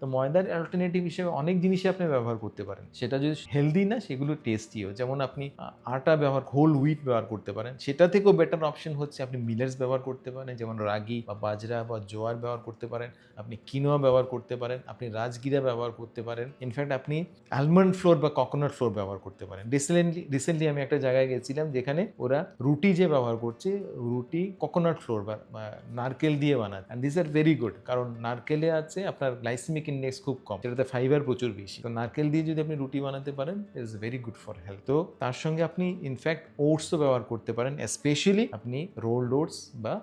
তো ময়দার অল্টারনেটিভ হিসেবে অনেক জিনিসই আপনি ব্যবহার করতে পারেন। সেটা যদি হেলদি না, সেগুলো টেস্টিও যেমন আপনি আটা ব্যবহার হোল হুইট ব্যবহার করতে পারেন। সেটা থেকেও বেটার অপশন হচ্ছে আপনি মিলেটস ব্যবহার করতে পারেন, যেমন রাগি বা বাজরা বা জোয়ার ব্যবহার করতে পারেন। আপনি কিনোয়া ব্যবহার করতে পারেন, আপনি রাজগিরা ব্যবহার করতে পারেন। ইনফ্যাক্ট আপনি আলমন্ড ফ্লোর বা কোকোনাট ফ্লোর ব্যবহার করতে পারেন। রিসেন্টলি রিসেন্টলি আমি একটা জায়গায় গেছিলাম যেখানে ওরা রুটি যে ব্যবহার করছে, রুটি কোকোনাট ফ্লোর বা নারকেল দিয়ে বানায়। And this are very good কারণ নারকেলে আছে, আপনার গ্লাইসেমিক ইন্ডেক্স খুব কম যেটাতে ফাইবার প্রচুর বেশি। তো নারকেল দিয়ে যদি আপনি রুটি বানাতে পারেন is very good for health তো তার সঙ্গে আপনি ইনফ্যাক্ট ওটসও ব্যবহার করতে পারেন স্পেশালি আপনি রোল্ড ওটস বা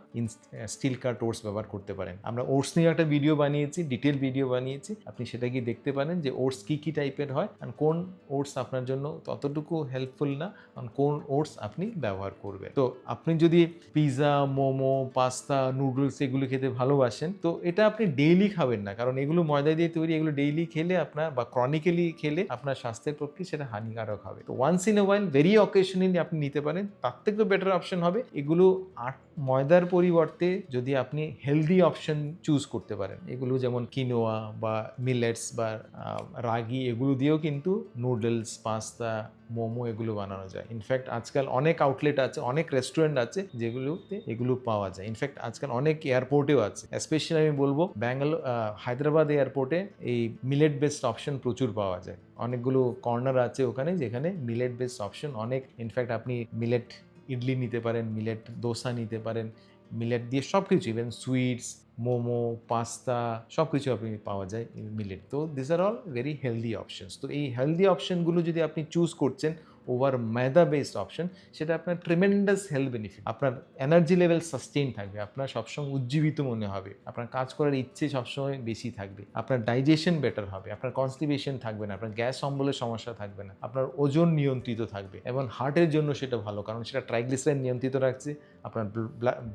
স্টিল কাট ওটস ব্যবহার করতে পারেন। আমরা ওটস নিয়ে একটা ভিডিও বানিয়েছি ডিটেল ভিডিও বানিয়েছি। আপনি সেটা গিয়ে দেখতে পারেন যে ওটস কী কী টাইপের হয় আর কোন ওটস আপনার জন্য ততটুকু হেল্পফুল না কারণ কোন ওটস আপনি ব্যবহার করবেন। তো আপনি যদি পিৎজা মোমো পাস্তা নুডলস এগুলো খেতে ভালোবাসেন, তো এটা আপনি ডেইলি খাবেন না, কারণ এগুলো ময়দা দিয়ে তৈরি এগুলো ডেইলি খেলে আপনার বা ক্রনিক্যালি খেলে আপনার স্বাস্থ্যের পক্ষে সেটা হানিকারক হবে। তো once in a while very occasionally আপনি নিতে পারেন, তার থেকে বেটার অপশন হবে এগুলো আট ময়দার পরিবর্তে যদি আপনি হেলদি অপশন চুজ করতে পারেন। এগুলো যেমন কিনোয়া বা মিলেটস বা রাগি এগুলো দিয়েও কিন্তু নুডলস পাস্তা মোমো এগুলো বানানো যায়। ইনফ্যাক্ট আজকাল অনেক আউটলেট আছে, অনেক রেস্টুরেন্ট আছে যেগুলোতে এগুলো পাওয়া যায়। ইনফ্যাক্ট আজকাল অনেক এয়ারপোর্টেও আছে। স্পেশালি আমি বলব ব্যাঙ্গালোর হায়দ্রাবাদ এয়ারপোর্টে এই মিলেট বেসড অপশন প্রচুর পাওয়া যায়। অনেকগুলো কর্নার আছে ওখানে যেখানে মিলেট বেসড অপশন অনেক। ইনফ্যাক্ট আপনি মিলেট ইডলি নিতে পারেন মিলেট দোসা নিতে পারেন। মিলেট দিয়ে সব কিছু ইভেন সুইটস মোমো পাস্তা সব কিছু আপনি পাওয়া যায় মিলেট তো this are all very healthy options তো এই হেলদি অপশনগুলো যদি আপনি চুজ করছেন ওভার ময়দা বেসড অপশন সেটা আপনার ট্রিমেন্ডাস হেলথ বেনিফিট আপনার এনার্জি লেভেল সাস্টেইন থাকবে, আপনার সবসময় উজ্জীবিত মনে হবে, আপনার কাজ করার ইচ্ছে সবসময় বেশি থাকবে, আপনার ডাইজেশন বেটার হবে, আপনার কনস্টিপেশন থাকবে না, আপনার গ্যাস অম্বলের সমস্যা থাকবে না, আপনার ওজন নিয়ন্ত্রিত থাকবে এবং হার্টের জন্য সেটা ভালো, কারণ সেটা ট্রাইগ্লিসারাইড নিয়ন্ত্রিত রাখছে, আপনার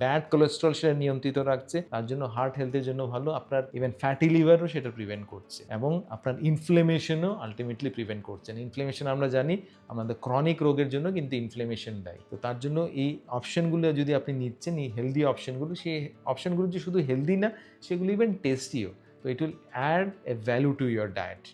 ব্যাড কোলেস্ট্রল সেটা নিয়ন্ত্রিত রাখছে, তার জন্য হার্ট হেলথের জন্য ভালো, আপনার ইভেন ফ্যাটি লিভারও সেটা প্রিভেন্ট করছে এবং আপনার ইনফ্লেমেশনও আলটিমেটলি প্রিভেন্ট করছে। ইনফ্লেমেশন আমরা জানি, আমাদের ক্রনিক রোগের জন্য কিন্তু ইনফ্লেমেশন দেয়। তো তার জন্য এই অপশনগুলো যদি আপনি নিচ্ছেন, এই হেলদি অপশনগুলো সেই অপশনগুলো যে শুধু হেলদি না, সেগুলো ইভেন টেস্টিও তো it will add a value to your diet